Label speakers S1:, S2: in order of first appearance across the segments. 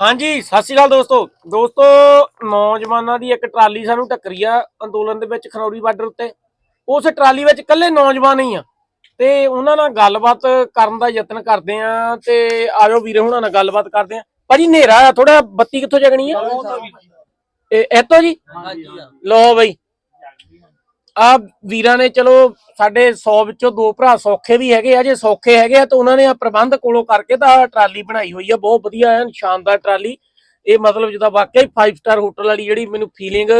S1: ਹਾਂਜੀ ਸਤਿ ਸ਼੍ਰੀ ਅਕਾਲ ਦੋਸਤੋ। ਦੋਸਤੋ ਨੌਜਵਾਨਾਂ ਦੀ ਇੱਕ ਟਰਾਲੀ ਸਾਨੂੰ ਟੱਕਰੀ ਆ ਅੰਦੋਲਨ ਦੇ ਵਿੱਚ ਖਨੌਰੀ ਬਾਰਡਰ ਉੱਤੇ। ਉਸ ਟਰਾਲੀ ਵਿੱਚ ਇਕੱਲੇ ਨੌਜਵਾਨ ਹੀ ਆ। ਤੇ ਉਹਨਾਂ ਨਾਲ ਗੱਲਬਾਤ ਕਰਨ ਦਾ ਯਤਨ ਕਰਦੇ ਆ ਤੇ ਆਜੋ ਵੀਰੇ ਹੁਣਾਂ ਨਾਲ ਗੱਲਬਾਤ ਕਰਦੇ ਆ। ਭਾਜੀ ਹਨੇਰਾ ਆ ਥੋੜਾ ਬੱਤੀ ਕਿੱਥੋਂ ਜਗਣੀ ਆ? ਇਹ ਇੱਥੋਂ ਜੀ? ਲੋ ਬਈ। ਆ ਵੀਰਾਂ ਨੇ ਚਲੋ ਸਾਡੇ 100 ਵਿੱਚੋਂ ਦੋ ਭਰਾ ਸੌਖੇ ਵੀ ਹੈਗੇ ਆ, ਜੇ ਸੌਖੇ ਹੈਗੇ ਆ ਤਾਂ ਉਹਨਾਂ ਨੇ ਆ ਪ੍ਰਬੰਧ ਕੋਲੋਂ ਕਰਕੇ ਤਾਂ ਟਰਾਲੀ ਬਣਾਈ ਹੋਈ ਆ, ਬਹੁਤ ਵਧੀਆ ਐਨ ਸ਼ਾਨਦਾਰ ਟਰਾਲੀ। ਇਹ ਮਤਲਬ ਜਿੱਦਾਂ ਵਾਕਿਆ 5 ਸਟਾਰ ਹੋਟਲ ਵਾਲੀ ਜਿਹੜੀ ਮੈਨੂੰ ਫੀਲਿੰਗ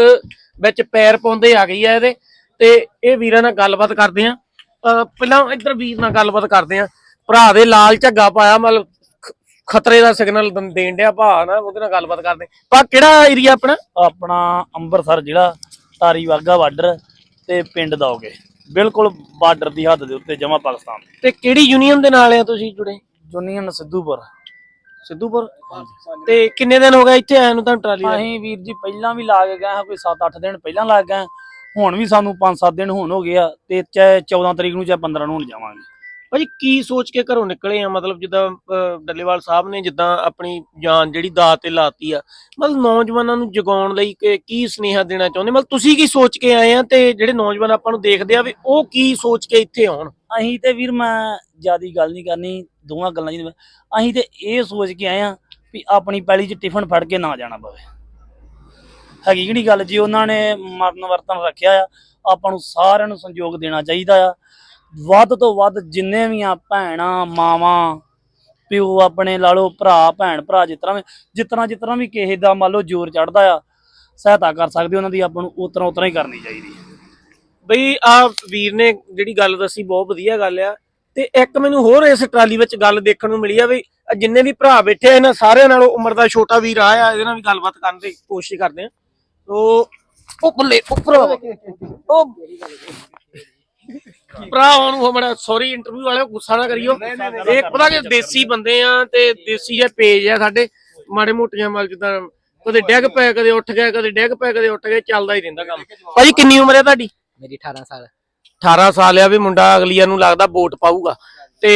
S1: ਵਿੱਚ ਪੈਰ ਪਾਉਂਦੇ ਆ ਗਈ ਆ ਇਹਦੇ। ਤੇ ਇਹ ਵੀਰਾਂ ਨਾਲ ਗੱਲਬਾਤ ਕਰਦੇ ਆ। ਪਹਿਲਾਂ ਇੱਧਰ ਵੀਰ ਨਾਲ ਗੱਲਬਾਤ ਕਰਦੇ ਆ। ਭਰਾ ਦੇ ਲਾਲ ਝੱਗਾ ਪਾਇਆ, ਮਤਲਬ ਖਤਰੇ ਦਾ ਸਿਗਨਲ ਦੇਣ ਡਿਆ ਭਾ ਨਾ ਉਹਦੇ ਨਾਲ ਗੱਲਬਾਤ ਕਰਦੇ। ਪਾ ਕਿਹੜਾ ਏਰੀਆ ਆਪਣਾ?
S2: ਆਪਣਾ ਅੰਮ੍ਰਿਤਸਰ ਜ਼ਿਲ੍ਹਾ, ਤਾਰੀ ਵਾਗਾ ਬਾਰਡਰ। ਤੇ ਪਿੰਡ ਦੋਗੇ ਬਿਲਕੁਲ ਬਾਰਡਰ ਦੀ ਹੱਦ ਦੇ ਉੱਤੇ ਜਮਾ ਪਾਕਿਸਤਾਨ।
S1: ਤੇ ਕਿਹੜੀ ਯੂਨੀਅਨ ਦੇ ਨਾਲ ਆ ਤੁਸੀਂ ਜੁੜੇ?
S2: ਜੁਨੀਅਨ ਸਿੱਧੂਪੁਰ।
S1: ਸਿੱਧੂਪੁਰ? ਤੇ ਕਿੰਨੇ ਦਿਨ ਹੋ ਗਏ ਇੱਥੇ ਆਏ ਨੂੰ ਤੁਹਾਨੂੰ ਟਰਾਲੀ ਦਾ
S2: ਅਸੀਂ ਵੀਰ ਜੀ ਪਹਿਲਾਂ ਵੀ ਲਾ ਕੇ ਗਏ ਹਾਂ ਕੋਈ 7-8 ਦਿਨ ਪਹਿਲਾਂ ਲਾ ਕੇ ਗਏ। ਹੁਣ ਵੀ ਸਾਨੂੰ 5-7 ਦਿਨ ਹੁਣ ਹੋ ਗਏ ਆ ਤੇ ਚਾਹੇ 14 ਤਰੀਕ ਨੂੰ ਚਾਹੇ 15 ਨੂੰ ਹੁਣ ਜਾਵਾਂਗੇ।
S1: ਭਾਜੀ ਕੀ ਸੋਚ ਕੇ ਘਰੋਂ ਨਿਕਲੇ ਆ? ਮਤਲਬ ਜਿੱਦਾਂ ਡੱਲੇਵਾਲ ਸਾਹਿਬ ਨੇ ਜਿੱਦਾਂ ਆਪਣੀ ਜਾਨ ਜਿਹੜੀ ਦਾਅ ਤੇ ਲਾਤੀ ਆ, ਮਤਲਬ ਨੌਜਵਾਨਾਂ ਨੂੰ ਜਗਾਉਣ ਲਈ ਕੀ ਸੁਨੇਹਾ ਦੇਣਾ ਚਾਹੁੰਦੇ? ਮਤਲਬ ਤੁਸੀਂ ਕੀ ਸੋਚ ਕੇ ਆਏ ਆ ਤੇ ਜਿਹੜੇ ਨੌਜਵਾਨ ਆਪਾਂ ਨੂੰ ਦੇਖਦੇ ਆ ਵੀ ਉਹ ਕੀ ਸੋਚ ਕੇ ਇੱਥੇ ਆਉਣ?
S2: ਅਸੀਂ ਤੇ ਵੀਰ ਮੈਂ ਜਿਆਦੀ ਗੱਲ ਨਹੀਂ ਕਰਨੀ ਦੋਵਾਂ ਗੱਲਾਂ ਜੀ ਅਸੀਂ ਤੇ ਇਹ ਸੋਚ ਕੇ ਆਏ ਆ ਵੀ ਆਪਣੀ ਪੈਲੀ 'ਚ ਟਿਫਨ ਫੜ ਕੇ ਨਾ ਜਾਣਾ ਪਵੇ। ਹੈਗੀ ਕਿਹੜੀ ਗੱਲ? ਜੀ ਉਹਨਾਂ ਨੇ ਮਰਨ ਵਰਤਨ ਰੱਖਿਆ ਆ, ਆਪਾਂ ਨੂੰ ਸਾਰਿਆਂ ਨੂੰ ਸੰਯੋਗ ਦੇਣਾ ਚਾਹੀਦਾ ਆ। ਵੱਧ ਤੋਂ ਵੱਧ ਜਿੰਨੇ ਵੀ ਆ ਭੈਣਾਂ, ਮਾਵਾਂ, ਪਿਓ ਆਪਣੇ ਲਾ ਲਓ, ਭਰਾ, ਭੈਣ, ਭਰਾ ਜਿਸ ਤਰ੍ਹਾਂ ਜਿਸ ਤਰ੍ਹਾਂ ਜਿਸ ਤਰ੍ਹਾਂ ਵੀ ਕਿਸੇ ਦਾ ਮੰਨ ਲਓ ਜ਼ੋਰ ਚੜਦਾ ਆ, ਸਹਾਇਤਾ ਕਰ ਸਕਦੇ ਉਹਨਾਂ ਦੀ, ਆਪਾਂ ਨੂੰ ਉਤਰਾ ਉਤਰਾ ਹੀ ਕਰਨੀ ਚਾਹੀਦੀ
S1: ਬਈ ਆ ਵੀਰ ਨੇ ਜਿਹੜੀ ਗੱਲ ਦੱਸੀ, ਬਹੁਤ ਵਧੀਆ ਗੱਲ ਆ। ਤੇ ਇੱਕ ਮੈਨੂੰ ਹੋਰ ਇਸ ਟਰਾਲੀ ਵਿੱਚ ਗੱਲ ਦੇਖਣ ਨੂੰ ਮਿਲੀ ਆ ਵੀ ਜਿੰਨੇ ਵੀ ਭਰਾ ਬੈਠੇ ਆ, ਇਹਨਾਂ ਸਾਰਿਆਂ ਨਾਲੋਂ ਉਮਰ ਦਾ ਛੋਟਾ ਵੀਰ ਆ ਆ, ਇਹਦੇ ਨਾਲ ਵੀ ਗੱਲਬਾਤ ਕਰਨ ਦੀ ਕੋਸ਼ਿਸ਼ ਕਰਦੇ ਆ। ਤੋ, ਉਹ ਬੱਲੇ ਉੱਪਰ ਉਹ ਭਰਾ ਨੂੰ ਬੜਾ ਸੌਰੀ ਇੰਟਰਵਿਊ ਵਾਲਿਓ ਗੁੱਸਾ ਨਾ ਕਰਿਓ। ਇਹ ਪਤਾ ਕਿ ਦੇਸੀ ਬੰਦੇ ਆ ਤੇ ਦੇਸੀ ਜੇ ਪੇਜ ਆ ਸਾਡੇ ਮਾੜੇ ਮੋਟੀਆਂ ਮਲ ਜਿੱਦਾਂ ਕਦੇ ਡਿੱਗ ਪਏ ਕਦੇ ਉੱਠ ਗਏ ਕਦੇ ਡਿੱਗ ਪਏ ਕਦੇ ਉੱਠ ਗਏ ਚੱਲਦਾ ਹੀ ਰਹਿੰਦਾ ਕੰਮ। ਭਾਜੀ ਕਿੰਨੀ ਉਮਰ ਹੈ ਤੁਹਾਡੀ?
S3: ਮੇਰੀ 18 ਸਾਲ।
S1: 18 ਸਾਲ ਆ ਵੀ ਮੁੰਡਾ ਅਗਲੀਆਂ ਨੂੰ ਲੱਗਦਾ ਵੋਟ ਪਾਊਗਾ। ਤੇ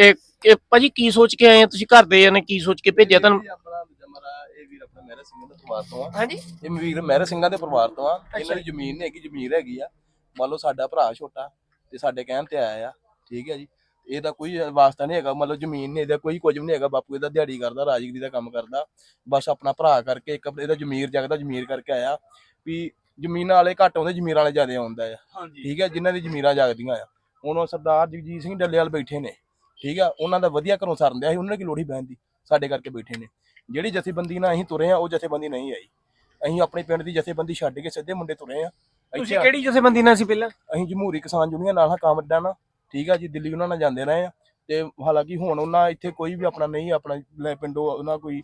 S1: ਇਹ- ਇਹ ਭਾਜੀ ਕੀ ਸੋਚ ਕੇ ਆਏ ਆ ਤੁਸੀਂ ਘਰ ਦੇ ਨੇ ਕੀ ਸੋਚ ਕੇ ਭੇਜਿਆ ਤੁਹਾਨੂੰ?
S4: ਇਹ ਆਪਣਾ ਜਮਰਾ ਇਹ ਵੀਰ ਆਪਣਾ ਮਹਿਰਾ ਸਿੰਘਾਂ ਦੇ ਪਰਿਵਾਰ ਤੋਂ ਆ।
S1: ਹਾਂਜੀ।
S4: ਇਹ ਵੀਰ ਮਹਿਰਾ ਸਿੰਘਾਂ ਦੇ ਪਰਿਵਾਰ ਤੋਂ ਆ। ਇਹਨਾਂ ਦੀ ਜ਼ਮੀਨ ਨਹੀਂ ਹੈਗੀ ਜ਼ਮੀਨ ਹੈਗੀ ਆ। ਮੰਨ ਲਓ ਸਾਡਾ ਭਰਾ ਛੋਟਾ ਤੇ ਸਾਡੇ ਕਹਿਣ ਤੇ ਆਇਆ ਆ ਠੀਕ ਹੈ ਜੀ। ਇਹਦਾ ਕੋਈ ਵਾਸਤਾ ਨਹੀਂ ਹੈਗਾ ਮਤਲਬ ਜ਼ਮੀਨ ਨਹੀਂ ਇਹਦਾ ਕੋਈ ਕੁਝ ਵੀ ਨਹੀਂ ਹੈਗਾ। ਬਾਪੂ ਇਹਦਾ ਦਿਹਾੜੀ ਕਰਦਾ ਰਾਜਗੀਰੀ ਦਾ ਕੰਮ ਕਰਦਾ। ਬਸ ਆਪਣਾ ਭਰਾ ਕਰਕੇ ਇੱਕ ਇਹਦਾ ਜ਼ਮੀਰ ਜਗਦਾ ਜ਼ਮੀਰ ਕਰਕੇ ਆਇਆ ਵੀ ਜ਼ਮੀਨਾਂ ਵਾਲੇ ਘੱਟ ਆਉਂਦੇ ਜ਼ਮੀਰ ਵਾਲੇ ਜ਼ਿਆਦਾ ਆਉਂਦਾ ਆ। ਠੀਕ ਹੈ ਜਿਨ੍ਹਾਂ ਦੀ ਜ਼ਮੀਰਾਂ ਜਾਗਦੀਆਂ ਆ। ਹੁਣ ਉਹ ਸਰਦਾਰ ਜਗਜੀਤ ਸਿੰਘ ਡੱਲੇਵਾਲ ਬੈਠੇ ਨੇ ਠੀਕ ਆ। ਉਹਨਾਂ ਦਾ ਵਧੀਆ ਘਰੋਂ ਸਰਨ ਦਿਆ ਸੀ ਉਹਨਾਂ ਨੇ ਕੀ ਲੋੜੀ ਬਹਿਣ ਦੀ ਸਾਡੇ ਕਰਕੇ ਬੈਠੇ ਨੇ। ਜਿਹੜੀ ਜਥੇਬੰਦੀ ਨਾਲ ਅਸੀਂ ਤੁਰੇ ਆ ਉਹ ਜਥੇਬੰਦੀ ਨਹੀਂ ਆਈ। ਅਸੀਂ ਆਪਣੇ ਪਿੰਡ ਦੀ ਜਥੇਬੰਦੀ ਛੱਡ ਕੇ ਸਿੱਧੇ ਮੁੰਡੇ ਤੁਰੇ ਆ।
S1: ਤੁਸੀਂ
S4: ਇੱਥੇ
S1: ਕਿਹੜੀ ਜਥੇਬੰਦੀ ਨਾਲ ਸੀ ਪਹਿਲਾਂ?
S4: ਅਸੀਂ ਜਮਹੂਰੀ ਕਿਸਾਨ ਯੂਨੀਅਨ ਨਾਲ ਹਾਂ ਕਾਮਰੇਡਾਂ ਨਾਲ। ਠੀਕ ਆ ਜੀ ਦਿੱਲੀ ਉਹਨਾਂ ਨਾਲ ਜਾਂਦੇ ਰਹੇ ਆ। ਤੇ ਹਾਲਾਂਕਿ ਹੁਣ ਉਹਨਾਂ ਇੱਥੇ ਕੋਈ ਵੀ ਆਪਣਾ ਨਹੀਂ ਆਪਣਾ ਲੈ ਪਿੰਡੋਂ ਉਹਨਾਂ ਕੋਈ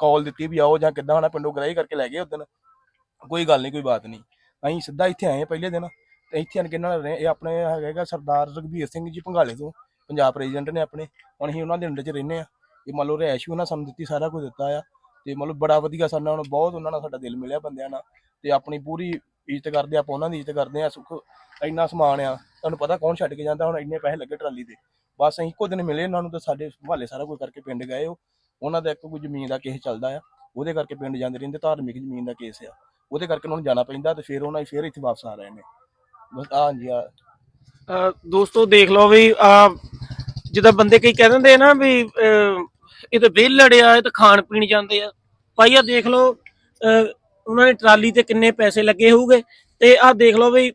S4: ਕਾਲ ਦਿੱਤੀ ਵੀ ਆਓ ਜਾਂ ਕਿੱਦਾਂ ਹਨਾ ਪਿੰਡੋਂ ਗ੍ਰਾਹੀ ਕਰਕੇ ਲੈ ਗਏ ਉਦੋਂ ਕੋਈ ਗੱਲ ਨਹੀਂ ਕੋਈ ਬਾਤ ਨਹੀਂ। ਅਸੀਂ ਸਿੱਧਾ ਇੱਥੇ ਆਏ ਪਹਿਲੇ ਦਿਨ। ਤੇ ਇੱਥੇ ਆਣ ਕੇ ਨਾਲ ਰਹੇ ਇਹ ਆਪਣੇ ਹੈਗਾ ਸਰਦਾਰ ਰਘਬੀਰ ਸਿੰਘ ਜੀ ਭੰਗਾਲੇ ਤੋਂ ਪੰਜਾਬ ਪ੍ਰੈਜ਼ੀਡੈਂਟ ਨੇ ਆਪਣੇ। ਹੁਣ ਅਸੀਂ ਉਹਨਾਂ ਦੇ ਅੰਡਰ 'ਚ ਰਹਿੰਦੇ ਆ ਇਹ ਮੰਨ ਲਓ ਰਿਹਾਇਸ਼ ਵੀ ਉਹਨਾਂ ਸਾਨੂੰ ਦਿੱਤੀ ਸਾਰਾ ਕੁਝ ਦਿੱਤਾ ਆ। ਤੇ ਮੰਨ ਲਓ ਬੜਾ ਵਧੀਆ ਹੁਣ ਬਹੁਤ ਉਹਨਾਂ ਨਾਲ ਸਾਡਾ ਦਿਲ ਮਿਲਿਆ ਬੰਦਿਆਂ ਨਾਲ। ਤੇ ਆਪਣੀ ਪੂਰੀ ਇੱਜ਼ਤ ਕਰਦੇ ਆਪਾਂ ਉਹਨਾਂ ਦੀ ਇੱਜ਼ਤ ਕਰਦੇ ਆ ਸੁੱਖ ਇੰਨਾ ਸਮਾਨ ਆ ਤੁਹਾਨੂੰ ਪਤਾ ਕੌਣ ਛੱਡ ਕੇ ਜਾਂਦਾ ਹੁਣ ਇੰਨੇ ਪੈਸੇ ਲੱਗੇ ਟਰਾਲੀ ਦੇ ਬਸ ਅਸੀਂ ਇੱਕੋ ਦਿਨ ਮਿਲੇ ਉਹਨਾਂ ਨੂੰ ਤੇ ਸਾਡੇ ਹਵਾਲੇ ਸਾਰਾ ਕੁਝ ਕਰਕੇ ਪਿੰਡ ਗਏ ਉਹ। ਉਹਨਾਂ ਦਾ ਇੱਕ ਕੋਈ ਜ਼ਮੀਨ ਦਾ ਕੇਸ ਚੱਲਦਾ ਆ ਉਹਦੇ ਕਰਕੇ ਪਿੰਡ ਜਾਂਦੇ ਰਹਿੰਦੇ ਧਾਰਮਿਕ ਜ਼ਮੀਨ ਦਾ ਕੇਸ ਆ। ਉਹਦੇ ਕਰਕੇ ਉਹਨਾਂ ਨੂੰ ਜਾਣਾ ਪੈਂਦਾ ਤੇ ਫਿਰ ਉਹਨਾਂ ਹੀ ਫਿਰ ਇੱਥੇ ਵਾਪਸ ਆ ਰਹੇ ਨੇ। ਬਸ ਆ ਹਾਂਜੀ ਆ
S1: ਦੋਸਤੋ ਦੇਖ ਲਓ ਵੀ ਆ ਜਿੱਦਾਂ ਬੰਦੇ ਕਈ ਕਹਿ ਦਿੰਦੇ ਆ ਨਾ ਵੀ ਅਹ, ਇਹ ਤਾਂ ਵਿਹਲੜੇ ਆ ਇਹ ਤਾਂ ਖਾਣ ਪੀਣ ਜਾਂਦੇ ਆ। ਭਾਈ ਆ ਦੇਖ ਲਓ ਉਹਨਾਂ ਨੇ ਟਰਾਲੀ ਤੇ ਕਿੰਨੇ ਪੈਸੇ ਲੱਗੇ ਹੋਊਗੇ ਤੇ ਆ ਦੇਖ ਲਓ ਵੀ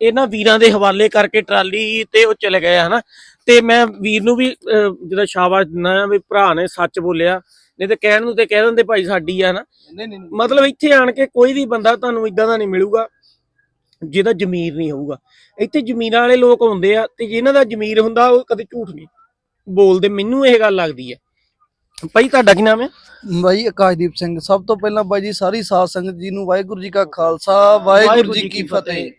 S1: ਇਹਨਾਂ ਵੀਰਾਂ ਦੇ ਹਵਾਲੇ ਕਰਕੇ ਟਰਾਲੀ ਤੇ ਉਹ ਚਲੇ ਗਏ ਹਨਾ? ਤੇ ਮੈਂ ਵੀਰ ਨੂੰ ਵੀ ਜਿਹਦਾ ਸ਼ਾਬਾਸ਼ ਦਿੰਦਾ ਆ ਵੀ ਭਰਾ ਨੇ ਸੱਚ ਬੋਲਿਆ ਨਹੀਂ ਤੇ ਕਹਿਣ ਨੂੰ ਤੇ ਕਹਿ ਦਿੰਦੇ ਭਾਈ ਸਾਡੀ ਆ ਨਾ ਮਤਲਬ ਇੱਥੇ ਆਣ ਕੇ ਕੋਈ ਵੀ ਬੰਦਾ ਤੁਹਾਨੂੰ ਇਦਾਂ ਦਾ ਨਹੀਂ ਮਿਲੂਗਾ ਜਿਹਦਾ ਜ਼ਮੀਰ ਨਹੀਂ ਹੋਊਗਾ। ਇੱਥੇ ਜ਼ਮੀਰਾਂ ਵਾਲੇ ਲੋਕ ਹੁੰਦੇ ਆ ਤੇ ਜਿਨ੍ਹਾਂ ਦਾ ਜ਼ਮੀਰ ਹੁੰਦਾ ਉਹ ਕਦੇ ਝੂਠ ਨਹੀਂ ਬੋਲਦੇ ਮੈਨੂੰ ਇਹ ਗੱਲ ਲੱਗਦੀ ਹੈ ਭਾਈ ਤੁਹਾਡਾ ਕੀ ਨਾਮ ਹੈ?
S5: ਬਾਈ ਆਕਾਸ਼ਦੀਪ ਸਿੰਘ। ਸਭ ਤੋਂ ਪਹਿਲਾਂ ਬਾਈ ਜੀ ਸਾਰੀ ਸਾਧ ਸੰਗਤ ਜੀ ਨੂੰ ਵਾਹਿਗੁਰੂ ਜੀ ਕਾ ਖਾਲਸਾ ਵਾਹਿਗੁਰੂ ਜੀ ਕੀ ਫਤਿਹ।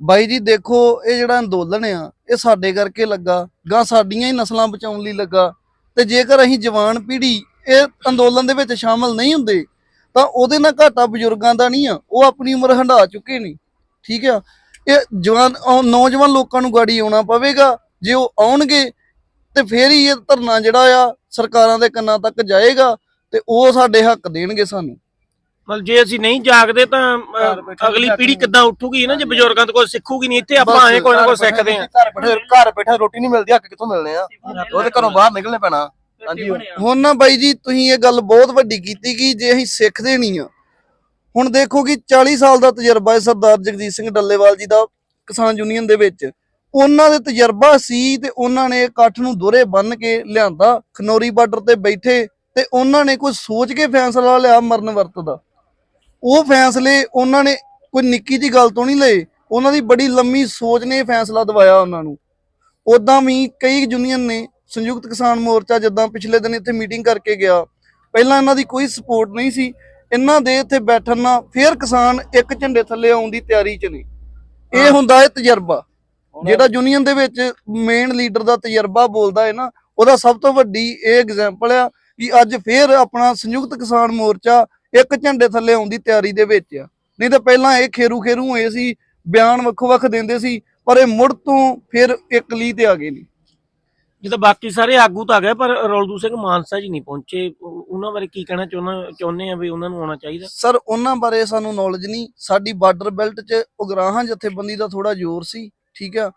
S5: ਬਾਈ ਜੀ ਦੇਖੋ ਇਹ ਜਿਹੜਾ ਅੰਦੋਲਨ ਆ ਇਹ ਸਾਡੇ ਕਰਕੇ ਲੱਗਾ ਗਾਂ ਸਾਡੀਆਂ ਹੀ ਨਸਲਾਂ ਬਚਾਉਣ ਲਈ ਲੱਗਾ। ਤੇ ਜੇਕਰ ਅਸੀਂ ਜਵਾਨ ਪੀੜ੍ਹੀ ਇਹ ਅੰਦੋਲਨ ਦੇ ਵਿੱਚ ਸ਼ਾਮਲ ਨਹੀਂ ਹੁੰਦੇ ਤਾਂ ਉਹਦੇ ਨਾਲ ਘਾਟਾ ਬਜ਼ੁਰਗਾਂ ਦਾ ਨਹੀਂ ਆ। ਉਹ ਆਪਣੀ ਉਮਰ ਹੰਢਾ ਚੁੱਕੇ ਨੇ। ਠੀਕ ਆ? ਇਹ ਜਵਾਨ ਨੌਜਵਾਨ ਲੋਕਾਂ ਨੂੰ ਗਾੜੀ ਆਉਣਾ ਪਵੇਗਾ। ਜੇ ਉਹ ਆਉਣਗੇ ਤੇ ਫੇਰ ਹੀ ਇਹ ਧਰਨਾ ਜਿਹੜਾ ਆ ਸਰਕਾਰਾਂ ਦੇ ਕੰਨਾਂ ਤੱਕ ਜਾਏਗਾ ਤੇ ਉਹ ਸਾਡੇ ਹੱਕ ਦੇਣਗੇ ਸਾਨੂੰ।
S1: ਮਤਲਬ ਜੇ ਅਸੀਂ ਨਹੀਂ ਜਾਗਦੇ ਤਾਂ ਅਗਲੀ ਪੀੜ੍ਹੀ। ਕਿੱਦਾਂ ਉੱਠੂਗੀ? ਨਾ ਜੇ ਬਜ਼ੁਰਗਾਂ ਤੋਂ ਕੋਈ ਸਿੱਖੂਗੀ ਨਹੀਂ ਇੱਥੇ ਆਪਾਂ ਆਏ ਕੋਈ ਨਾ ਕੋਈ ਸਿੱਖਦੇ ਆ
S4: ਘਰ ਬੈਠੇ ਘਰ ਬੈਠੇ ਰੋਟੀ ਨਹੀਂ ਮਿਲਦੀ ਹੱਕ ਕਿੱਥੋਂ ਮਿਲਣੇ ਆ? ਉਹਦੇ ਘਰੋਂ ਬਾਹਰ ਨਿਕਲਣੇ ਪੈਣਾ। ਹਾਂਜੀ।
S5: ਹੁਣ ਨਾ ਬਾਈ ਜੀ ਤੁਸੀਂ ਇਹ ਗੱਲ ਬਹੁਤ ਵੱਡੀ ਕੀਤੀ ਕਿ ਜੇ ਅਸੀਂ ਸਿੱਖਦੇ ਨਹੀਂ ਆ ਹੁਣ ਦੇਖੋ ਕਿ 40 ਸਾਲ ਦਾ ਤਜਰਬਾ ਹੈ ਸਰਦਾਰ ਜਗਜੀਤ ਸਿੰਘ ਡੱਲੇਵਾਲ ਜੀ ਦਾ ਕਿਸਾਨ ਯੂਨੀਅਨ ਦੇ ਵਿੱਚ। ਉਹਨਾਂ ਦੇ ਤਜਰਬਾ ਸੀ ਤੇ ਉਹਨਾਂ ਨੇ ਇਕੱਠ ਨੂੰ ਦੋਰੇ ਬੰਨ ਕੇ ਲਿਆਂਦਾ। ਖਨੌਰੀ ਬਾਰਡਰ ਤੇ ਬੈਠੇ ਤੇ ਉਹਨਾਂ ਨੇ ਕੋਈ ਸੋਚ ਕੇ ਫੈਸਲਾ ਲਿਆ ਮਰਨ ਵਰਤ ਦਾ। ਉਹ ਫੈਸਲੇ ਉਹਨਾਂ ਨੇ ਕੋਈ ਨਿੱਕੀ ਜੀ ਗੱਲ ਤੋਂ ਨਹੀਂ ਲਏ। ਉਹਨਾਂ ਦੀ ਬੜੀ ਲੰਮੀ ਸੋਚ ਨੇ ਫੈਸਲਾ ਦਵਾਇਆ ਉਹਨਾਂ ਨੂੰ। ਉਦਾਂ ਵੀ ਕਈ ਯੂਨੀਅਨ ਨੇ ਸੰਯੁਕਤ ਕਿਸਾਨ ਮੋਰਚਾ ਜਿੱਦਾਂ ਪਿਛਲੇ ਦਿਨ ਇੱਥੇ ਮੀਟਿੰਗ ਕਰਕੇ ਗਿਆ। ਪਹਿਲਾਂ ਇਹਨਾਂ ਦੀ ਕੋਈ ਸਪੋਰਟ ਨਹੀਂ ਸੀ। ਇਹਨਾਂ ਦੇ ਇੱਥੇ ਬੈਠਣ ਨਾਲ ਫੇਰ ਕਿਸਾਨ ਇੱਕ ਝੰਡੇ ਥੱਲੇ ਆਉਣ ਦੀ ਤਿਆਰੀ 'ਚ ਨੇ। ਇਹ ਹੁੰਦਾ ਹੈ ਤਜਰਬਾ। ਜਿਹੜਾ ਯੂਨੀਅਨ ਦੇ ਵਿੱਚ ਮੇਨ ਲੀਡਰ ਦਾ ਤਜਰਬਾ ਬੋਲਦਾ ਹੈ ਨਾ ਉਹਦਾ ਸਭ ਤੋਂ ਵੱਡੀ ਇਹ ਐਗਜ਼ਾਮਪਲ ਆ ਕਿ ਅੱਜ ਫੇਰ ਆਪਣਾ ਸੰਯੁਕਤ ਕਿਸਾਨ ਮੋਰਚਾ ਇੱਕ ਝੰਡੇ ਥੱਲੇ ਆਉਣ ਦੀ ਤਿਆਰੀ ਦੇ ਵਿੱਚ ਆ। ਨਹੀਂ ਤਾਂ ਪਹਿਲਾਂ ਇਹ ਖੇਰੂ ਖੇਰੂ ਹੋਏ ਸੀ ਬਿਆਨ ਵੱਖੋ ਵੱਖ ਦਿੰਦੇ ਸੀ ਪਰ ਇਹ ਮੁੜ ਤੋਂ ਫਿਰ ਇੱਕ ਲੀ ਤੇ ਆ ਗਏ ਨੇ।
S1: ਜਿੱਦਾਂ ਬਾਕੀ ਸਾਰੇ ਆਗੂ ਤਾਂ ਆ ਗਏ ਪਰ ਰੌਲਦੂ ਸਿੰਘ ਮਾਨਸਾ ਜੀ ਨਹੀਂ ਪਹੁੰਚੇ। ਉਹ- ਉਹਨਾਂ ਬਾਰੇ ਕੀ ਕਹਿਣਾ ਚਾਹੁੰਦਾ ਚਾਹੁੰਦੇ ਆ ਵੀ ਉਹਨਾਂ ਨੂੰ ਆਉਣਾ ਚਾਹੀਦਾ?
S5: ਸਰ ਉਹਨਾਂ ਬਾਰੇ ਸਾਨੂੰ ਨੌਲੇਜ ਨਹੀਂ। ਸਾਡੀ ਬਾਰਡਰ ਬੈਲਟ 'ਚ ਉਗਰਾਹਾਂ ਜਥੇਬੰਦੀ ਦਾ ਥੋੜਾ ਜ਼ੋਰ ਸੀ। ਠੀਕ ਆ?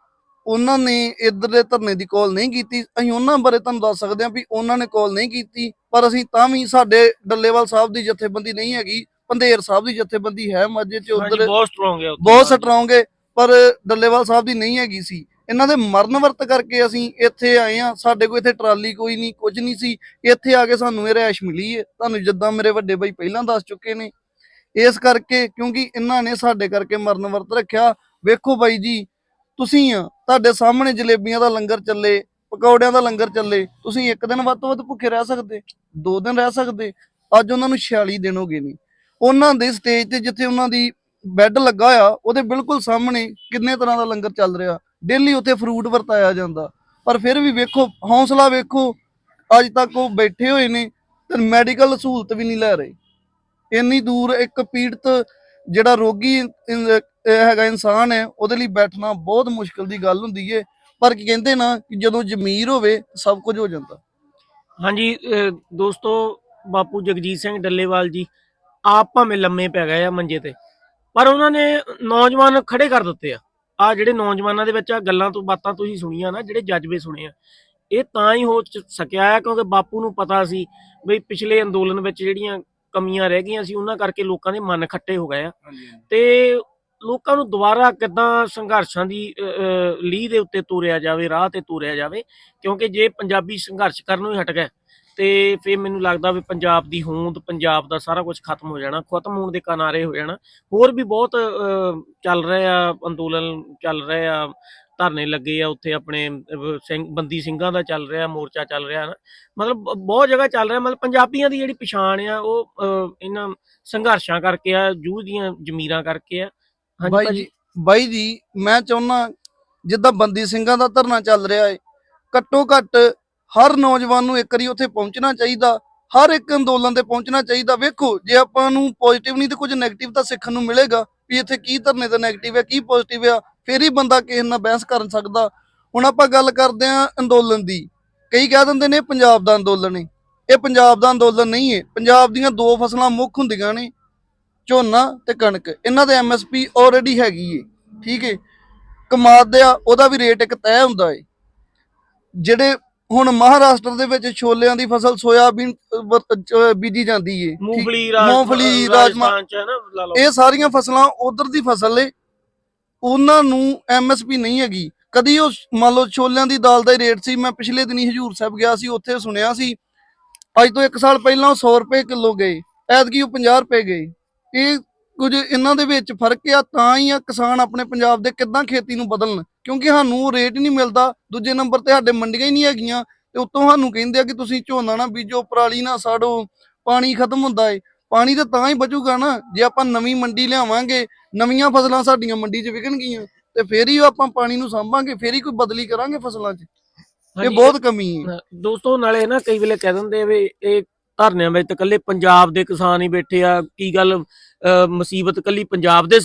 S5: ਉਹਨਾਂ ਨੇ ਇੱਧਰ ਦੇ ਧਰਨੇ ਦੀ ਕਾਲ ਨਹੀਂ ਕੀਤੀ। ਅਸੀਂ ਉਹਨਾਂ ਬਾਰੇ ਤੁਹਾਨੂੰ ਦੱਸ ਸਕਦੇ ਹਾਂ ਵੀ ਉਹਨਾਂ ਨੇ ਕਾਲ ਨਹੀਂ ਕੀਤੀ ਪਰ ਅਸੀਂ ਤਾਂ ਵੀ ਸਾਡੇ ਡੱਲੇਵਾਲ ਸਾਹਿਬ ਦੀ ਜਥੇਬੰਦੀ ਨਹੀਂ ਹੈਗੀ। ਪੰਧੇਰ ਸਾਹਿਬ ਦੀ ਜਥੇਬੰਦੀ ਹੈ ਮਾਝੇ 'ਚ ਉਧਰ
S1: ਬਹੁਤ ਸਟਰੋਂਗ ਹੈ ਉੱਥੇ।
S5: ਬਹੁਤ ਸਟਰੋਂਗ ਹੈ ਪਰ ਡੱਲੇਵਾਲ ਸਾਹਿਬ ਦੀ ਨਹੀਂ ਹੈਗੀ ਸੀ। ਇਹਨਾਂ ਦੇ ਮਰਨ ਵਰਤ ਕਰਕੇ ਅਸੀਂ ਇੱਥੇ ਆਏ ਆ ਸਾਡੇ ਕੋਲ ਇੱਥੇ ਟਰਾਲੀ ਕੋਈ ਨਹੀਂ ਕੁਝ ਨਹੀਂ ਸੀ। ਇੱਥੇ ਆ ਕੇ ਸਾਨੂੰ ਇਹ ਰਿਹਾਇਸ਼ ਮਿਲੀ ਹੈ। ਤੁਹਾਨੂੰ ਜਿੱਦਾਂ ਮੇਰੇ ਵੱਡੇ ਬਾਈ ਪਹਿਲਾਂ ਦੱਸ ਚੁੱਕੇ ਨੇ। ਇਸ ਕਰਕੇ ਕਿਉਂਕਿ ਇਹਨਾਂ ਨੇ ਸਾਡੇ ਕਰਕੇ ਮਰਨ ਵਰਤ ਰੱਖਿਆ। ਵੇਖੋ ਬਾਈ ਜੀ ਤੁਸੀਂ ਆ, ਤੁਹਾਡੇ ਸਾਹਮਣੇ ਜਲੇਬੀਆਂ ਦਾ ਲੰਗਰ ਚੱਲੇ, ਪਕੌੜਿਆਂ ਦਾ ਲੰਗਰ ਚੱਲੇ, ਤੁਸੀਂ ਇੱਕ ਦਿਨ ਵੱਧ ਤੋਂ ਵੱਧ ਭੁੱਖੇ ਰਹਿ ਸਕਦੇ, ਦੋ ਦਿਨ ਰਹਿ ਸਕਦੇ, ਅੱਜ ਉਹਨਾਂ ਨੂੰ 46 ਦਿਨ ਹੋ ਗਏ ਨੇ। ਉਹਨਾਂ ਦੇ ਸਟੇਜ ਤੇ ਜਿੱਥੇ ਉਹਨਾਂ ਦੀ ਬੈੱਡ ਲੱਗਾ ਆ ਉਹਦੇ ਬਿਲਕੁਲ ਸਾਹਮਣੇ ਕਿੰਨੇ ਤਰ੍ਹਾਂ ਦਾ ਲੰਗਰ ਚੱਲ ਰਿਹਾ। ਡੇਲੀ ਉੱਥੇ ਫਰੂਟ ਵਰਤਾਇਆ ਜਾਂਦਾ। ਪਰ ਫਿਰ ਵੀ ਵੇਖੋ, ਹੌਸਲਾ ਵੇਖੋ, ਅੱਜ ਤੱਕ ਉਹ ਬੈਠੇ ਹੋਏ ਨੇ ਤੇ ਮੈਡੀਕਲ ਸਹੂਲਤ ਵੀ ਨਹੀਂ ਲੈ ਰਹੇ। ਇੰਨੀ ਦੂਰ ਇੱਕ ਪੀੜਤ ਜਿਹੜਾ ਰੋਗੀ ਇਹ ਹੈਗਾ ਇਨਸਾਨ ਹੈ ਉਹਦੇ ਲਈ ਬੈਠਣਾ ਬਹੁਤ ਮੁਸ਼ਕਲ ਦੀ ਗੱਲ ਹੁੰਦੀ ਏ ਪਰ ਕੀ ਕਹਿੰਦੇ ਨਾ ਕਿ ਜਦੋਂ ਜ਼ਮੀਰ ਹੋਵੇ ਸਭ ਕੁਝ ਹੋ ਜਾਂਦਾ।
S1: ਹਾਂਜੀ ਦੋਸਤੋ ਬਾਪੂ ਜਗਜੀਤ ਸਿੰਘ ਡੱਲੇਵਾਲ ਜੀ ਆਪ ਭਾਵੇਂ ਲੰਮੇ ਪੈ ਗਏ ਆ ਮੰਜੇ ਤੇ ਪਰ ਉਹਨਾਂ ਨੇ ਨੌਜਵਾਨ ਖੜੇ ਕਰ ਦਿੱਤੇ ਆ। ਆ ਜਿਹੜੇ ਨੌਜਵਾਨਾਂ ਦੇ ਵਿੱਚ ਆ ਗੱਲਾਂ ਤੋਂ ਬਾਤਾਂ ਤੁਸੀਂ ਸੁਣੀਆਂ ਨਾ ਜਿਹੜੇ ਜਜ਼ਬੇ ਸੁਣੇ ਆ ਇਹ ਤਾਂ ਹੀ ਹੋ ਸਕਿਆ ਹੈ ਕਿਉਂਕਿ ਬਾਪੂ ਨੂੰ ਪਤਾ ਸੀ ਵੀ ਪਿਛਲੇ ਅੰਦੋਲਨ ਵਿੱਚ ਜਿਹੜੀਆਂ ਕਮੀਆਂ ਰਹਿ ਗਈਆਂ ਸੀ ਉਹਨਾਂ ਕਰਕੇ ਲੋਕਾਂ ਦੇ ਮਨ ਖੱਟੇ ਹੋ ਗਏ ਆ। ਤੇ ਲੋਕਾਂ ਨੂੰ ਦੁਬਾਰਾ ਕਿੱਦਾਂ ਸੰਘਰਸ਼ਾਂ ਦੀ ਲੀਹ ਦੇ ਉੱਤੇ ਤੋਰਿਆ ਜਾਵੇ, ਰਾਹ ਤੇ ਤੋਰਿਆ ਜਾਵੇ, ਕਿਉਂਕਿ ਜੇ ਪੰਜਾਬੀ ਸੰਘਰਸ਼ ਕਰਨੋਂ ਹੀ ਹਟ ਗਏ, ਤੇ ਫਿਰ ਮੈਨੂੰ ਲੱਗਦਾ ਵੀ ਪੰਜਾਬ ਦੀ ਹੋਂਦ, ਪੰਜਾਬ ਦਾ ਸਾਰਾ ਕੁਝ ਖਤਮ ਹੋ ਜਾਣਾ, ਖਤਮ ਹੋਣ ਦੇ ਕਿਨਾਰੇ ਹੋ ਜਾਣਾ। ਹੋਰ ਵੀ ਬਹੁਤ ਚੱਲ ਰਹੇ ਆ, ਅੰਦੋਲਨ ਚੱਲ ਰਹੇ ਆ, ਧਰਨੇ ਲੱਗੇ ਆ, ਉੱਥੇ ਆਪਣੇ ਸਿੰਘ, ਬੰਦੀ ਸਿੰਘਾਂ ਦਾ ਚੱਲ ਰਿਹਾ, ਮੋਰਚਾ ਚੱਲ ਰਿਹਾ ਨਾ ਮਤਲਬ ਬਹੁਤ ਜਗ੍ਹਾ ਚੱਲ ਰਿਹਾ, ਮਤਲਬ ਪੰਜਾਬੀਆਂ ਦੀ ਜਿਹੜੀ ਪਛਾਣ ਆ, ਉਹ ਇਹਨਾਂ ਸੰਘਰਸ਼ਾਂ ਕਰਕੇ ਆ ਜੂਝ ਦੀਆਂ ਜ਼ਮੀਰਾਂ ਕਰਕੇ ਆ
S5: ਬਾਈ ਜੀ ਬਾਈ ਜੀ ਮੈਂ ਚਾਹੁੰਦਾ ਜਿੱਦਾਂ ਬੰਦੀ ਸਿੰਘਾਂ ਦਾ ਧਰਨਾ ਚੱਲ ਰਿਹਾ ਹੈ ਘੱਟੋ ਘੱਟ ਹਰ ਨੌਜਵਾਨ ਨੂੰ ਇੱਕ ਵਾਰੀ ਉੱਥੇ ਪਹੁੰਚਣਾ ਚਾਹੀਦਾ ਹਰ ਇੱਕ ਅੰਦੋਲਨ ਤੇ ਪਹੁੰਚਣਾ ਚਾਹੀਦਾ। ਵੇਖੋ ਜੇ ਆਪਾਂ ਨੂੰ ਪੋਜ਼ਿਟਿਵ ਨਹੀਂ ਤੇ ਕੁਝ 네ਗੇਟਿਵ ਤਾਂ ਸਿੱਖਣ ਨੂੰ ਮਿਲੇਗਾ ਵੀ ਇੱਥੇ ਕੀ ਧਰਨੇ ਦਾ 네ਗੇਟਿਵ ਹੈ ਕੀ ਪੋਜ਼ਿਟਿਵ ਆ ਫਿਰ ਹੀ ਬੰਦਾ ਕਿਸੇ ਨਾਲ ਬਹਿਸ ਕਰ ਸਕਦਾ। ਹੁਣ ਆਪਾਂ ਗੱਲ ਕਰਦੇ ਆਂ ਅੰਦੋਲਨ ਦੀ। ਕਈ ਕਹਿ ਦਿੰਦੇ ਨੇ ਪੰਜਾਬ ਦਾ ਅੰਦੋਲਨ ਹੈ ਇਹ ਪੰਜਾਬ ਦਾ ਅੰਦੋਲਨ ਨਹੀਂ ਹੈ ਪੰਜਾਬ ਦੀਆਂ ਦੋ ਫਸਲਾਂ ਮੁੱਖ ਹੁੰਦੀਆਂ ਨੇ। ਝੋਨਾ ਤੇ ਕਣਕ ਇਹਨਾਂ ਦੇ ਐਮਐਸਪੀ ਆਲਰੇਡੀ ਹੈਗੀ ਏ ਠੀਕ ਏ। ਕਮਾਦ ਦਾ ਉਹਦਾ ਵੀ ਰੇਟ ਇੱਕ ਤੈਅ ਹੁੰਦਾ ਏ। ਜਿਹੜੇ ਹੁਣ ਮਹਾਰਾਸ਼ਟਰ ਦੇ ਵਿੱਚ ਛੋਲਿਆਂ ਦੀ ਫਸਲ ਸੋਇਆਬੀਨ ਬੀਜੀ ਜਾਂਦੀ ਏ
S1: ਮੂੰਗਫਲੀ ਰਾਜ
S5: ਮੂੰਗਫਲੀ, ਰਾਜਮਾ- ਇਹ ਸਾਰੀਆਂ ਫਸਲਾਂ ਉਧਰ ਦੀ ਫਸਲ ਏ। ਉਹਨਾਂ ਨੂੰ ਐਮਐਸਪੀ ਨਹੀਂ ਹੈਗੀ। ਕਦੀ ਉਹ ਮੰਨ ਲਓ ਛੋਲਿਆਂ ਦੀ ਦਾਲ ਦਾ ਰੇਟ ਸੀ। ਮੈਂ ਪਿਛਲੇ ਦਿਨੀ ਹਜੂਰ ਸਾਹਿਬ ਗਿਆ ਸੀ ਉੱਥੇ ਸੁਣਿਆ ਸੀ। ਅੱਜ ਤੋਂ 1 ਸਾਲ ਪਹਿਲਾਂ ਉਹ 100 ਰੁਪਏ ਕਿਲੋ ਗਏ। ਐਤਕੀ ਉਹ 50 ਰੁਪਏ ਗਏ। ਇਹ ਕੁਝ ਇਹਨਾਂ ਦੇ ਵਿੱਚ ਫ਼ਰਕ ਆ ਤਾਂ ਹੀ ਆ ਕਿਸਾਨ ਆਪਣੇ ਪੰਜਾਬ ਦੇ ਕਿੱਦਾਂ ਖੇਤੀ ਨੂੰ ਬਦਲਣ। ਕਿਉਂਕਿ ਸਾਨੂੰ ਰੇਟ ਨਹੀਂ ਮਿਲਦਾ ਦੂਜੇ ਨੰਬਰ ਤੇ ਸਾਡੇ ਮੰਡੀਆਂ ਹੀ ਨਹੀਂ ਹੈਗੀਆਂ ਤੇ ਉੱਤੋਂ ਸਾਨੂੰ ਕਹਿੰਦੇ ਆ ਕਿ ਤੁਸੀਂ ਝੋਨਾ ਨਾ ਬੀਜੋ ਪਰਾਲੀ ਨਾ ਸਾੜੋ ਪਾਣੀ ਖਤਮ ਹੁੰਦਾ ਏ। ਪਾਣੀ ਤਾਂ ਤਾਂ ਹੀ ਬਚੂਗਾ ਨਾ ਜੇ ਆਪਾਂ ਨਵੀਂ ਮੰਡੀ ਲਿਆਵਾਂਗੇ ਨਵੀਆਂ ਫਸਲਾਂ ਸਾਡੀਆਂ ਮੰਡੀ 'ਚ ਵਿਕਣਗੀਆਂ ਤੇ ਫੇਰ ਹੀ ਆਪਾਂ ਪਾਣੀ ਨੂੰ ਸਾਂਭਾਂਗੇ ਫੇਰ ਹੀ ਕੋਈ ਬਦਲੀ ਕਰਾਂਗੇ ਫਸਲਾਂ 'ਚ। ਇਹ ਬਹੁਤ ਕਮੀ ਹੈ
S1: ਦੋਸਤੋ ਨਾਲੇ ਨਾ ਕਈ ਵੇਲੇ ਕਹਿ ਦਿੰਦੇ ਵੀ ਇਹ ਧਰਨਿਆਂ ਵਿੱਚ ਤਾਂ ਇਕੱਲੇ ਪੰਜਾਬ ਦੇ ਕਿਸਾਨ ਹੀ ਬੈਠੇ ਆ। ਕੀ ਗੱਲ ਅਹ, ਮੁਸੀਬਤ ਇਕੱਲੀ ਪੰਜਾਬ ਦੇ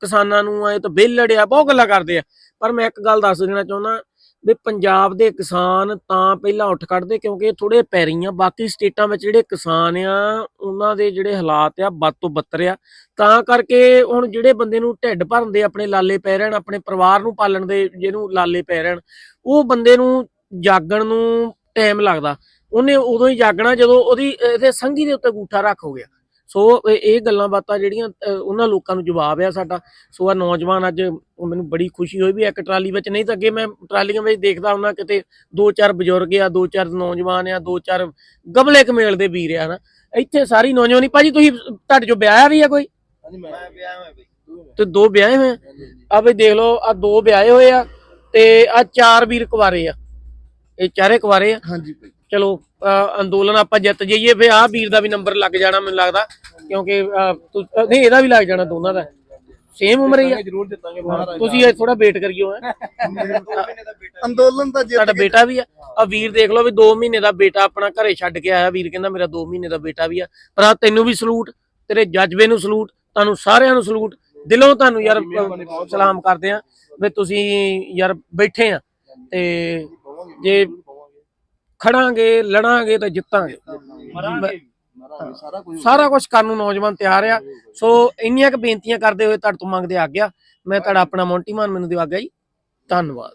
S1: ਕਿਸਾਨਾਂ ਨੂੰ ਆਏ ਤਾਂ ਬਿੱਲ ਲੜਿਆ ਬਹੁਤ ਗੱਲਾਂ ਕਰਦੇ ਆ। ਪਰ ਮੈਂ ਇੱਕ ਗੱਲ ਦੱਸ ਦੇਣਾ ਚਾਹੁੰਦਾ ਵੀ ਪੰਜਾਬ ਦੇ ਕਿਸਾਨ ਤਾਂ ਪਹਿਲਾਂ ਉੱਠ ਖੜਦੇ ਕਿਉਂਕਿ ਥੋੜੇ ਪੈਰੀਆਂ ਬਾਕੀ ਸਟੇਟਾਂ ਵਿੱਚ ਜਿਹੜੇ ਕਿਸਾਨ ਆ ਉਹਨਾਂ ਦੇ ਜਿਹੜੇ ਹਾਲਾਤ ਆ ਵੱਧ ਤੋਂ ਬੱਤਰ ਆ। ਤਾਂ ਕਰਕੇ ਹੁਣ ਜਿਹੜੇ ਬੰਦੇ ਨੂੰ ਢਿੱਡ ਭਰਨ ਦੇ ਆਪਣੇ ਲਾਲੇ ਪੈ ਰਹਿਣ ਆਪਣੇ ਪਰਿਵਾਰ ਨੂੰ ਪਾਲਣ ਦੇ ਜਿਹਨੂੰ ਲਾਲੇ ਪੈ ਰਹਿਣ ਉਹ ਬੰਦੇ ਨੂੰ ਜਾਗਣ ਨੂੰ ਟਾਈਮ ਲੱਗਦਾ। ਉਹਨੇ ਉਦੋਂ ਹੀ ਜਾਗਣਾ ਜਦੋਂ ਉਹਦੀ ਇਹਦੇ ਸੰਗੀ ਦੇ ਉੱਤੇ ਗੂਠਾ ਰੱਖ ਹੋ ਗਿਆ। ਸੋ ਇਹ ਗੱਲਾਂ ਬਾਤਾਂ ਜਿਹੜੀਆਂ ਉਹਨਾਂ ਲੋਕਾਂ ਨੂੰ ਜਵਾਬ ਆ ਸਾਡਾ। ਸੋ ਆ ਨੌਜਵਾਨ ਅੱਜ ਮੈਨੂੰ ਬੜੀ ਖੁਸ਼ੀ ਹੋਈ ਵੀ ਇੱਕ ਟਰਾਲੀ ਵਿੱਚ ਨਹੀਂ ਤਾਂ ਅੱਗੇ ਮੈਂ ਟਰਾਲੀਆਂ ਵਿੱਚ ਦੇਖਦਾ ਹੁੰਦਾ ਕਿਤੇ ਦੋ ਚਾਰ ਬਜ਼ੁਰਗ ਆ ਦੋ ਚਾਰ ਨੌਜਵਾਨ ਆ ਦੋ ਚਾਰ ਗਬਲੇ ਕਮੇਲ ਦੇ ਵੀਰ ਆ ਨਾ ਇੱਥੇ ਸਾਰੀ ਨੌਜਵਾਨੀ ਭਾਜੀ ਤੁਸੀਂ ਤੁਹਾਡੇ ਚੋਂ ਵਿਆਹਿਆ ਵੀ ਆ ਕੋਈ?
S4: ਹਾਂਜੀ ਮੈਂ ਵਿਆਹ ਮੈਂ ਬਈ।
S1: ਤੇ ਦੋ ਵਿਆਹੇ ਹੋਏ ਆ? ਆ ਵੀ ਦੇਖ ਲਓ ਆ ਦੋ ਵਿਆਹੇ ਹੋਏ ਆ ਤੇ ਆ ਚਾਰ ਵੀਰ ਕੁਵਾਰੇ ਆ। ਇਹ ਚਾਰੇ ਕੁਵਾਰੇ ਆ।
S5: ਹਾਂਜੀ ਭਾਈ।
S1: ਚਲੋ ਅੰਦੋਲਨ ਆਪਾਂ ਜਿੱਤ ਜਾਈਏ। ਫੇ ਆਹ ਵੀਰ ਦਾ ਵੀ ਨੰਬਰ ਲੱਗ ਜਾਣਾ ਮੈਨੂੰ ਲੱਗਦਾ ਕਿਉਂਕਿ ਨਹੀਂ ਇਹਦਾ ਵੀ ਲੱਗ ਜਾਣਾ ਦੋਨਾਂ ਦਾ। ਸੇਮ ਉਮਰ ਹੀ ਆ।
S4: ਜ਼ਰੂਰ ਦਿੱਤਾਂਗੇ
S1: ਤੁਸੀਂ ਇਹ ਥੋੜਾ ਵੇਟ ਕਰਿਓ ਹੈ।
S5: ਅੰਦੋਲਨ
S1: ਤੁਹਾਡਾ
S5: ਕੇ-
S1: ਬੇਟਾ ਵੀ ਆ। ਆ ਵੀਰ ਦੇਖ ਲਓ ਵੀ 2 ਮਹੀਨੇ ਦਾ ਬੇਟਾ ਆਪਣਾ ਘਰੇ ਛੱਡ ਕੇ ਆਇਆ। ਵੀਰ ਕਹਿੰਦਾ ਮੇਰਾ 2 ਮਹੀਨੇ ਦਾ ਬੇਟਾ ਵੀ ਆ। ਪਰ ਆ ਤੈਨੂੰ ਵੀ ਸਲੂਟ ਤੇਰੇ ਜਜ਼ਬੇ ਨੂੰ ਸਲੂਟ ਤੁਹਾਨੂੰ ਸਾਰਿਆਂ ਨੂੰ ਸਲੂਟ। ਦਿਲੋਂ ਤੁਹਾਨੂੰ ਯਾਰ ਸਲਾਮ ਕਰਦੇ ਆ ਵੀ ਤੁਸੀਂ ਯਾਰ ਬੈਠੇ ਆ। ਤੇ ਜੇ ਖੜਾਂਗੇ ਲੜਾਂਗੇ ਤਾਂ ਜਿੱਤਾਂਗੇ।
S4: ਮਹਾਰਾਜ ਸਾਰਾ ਕੁਝ
S1: ਸਾਰਾ ਕੁਝ ਕਰਨ ਨੂੰ ਨੌਜਵਾਨ ਤਿਆਰ ਆ। ਸੋ ਇੰਨੀਆਂ ਕੁ ਬੇਨਤੀਆਂ ਕਰਦੇ ਹੋਏ ਤੁਹਾਡੇ ਤੋਂ ਮੰਗਦੇ ਆ ਗਿਆ ਮੈਂ ਤੁਹਾਡਾ ਆਪਣਾ ਮੌਂਟੀ ਮਾਨ ਮੈਨੂੰ ਦਿਵਾ ਗਿਆ ਜੀ। ਧੰਨਵਾਦ।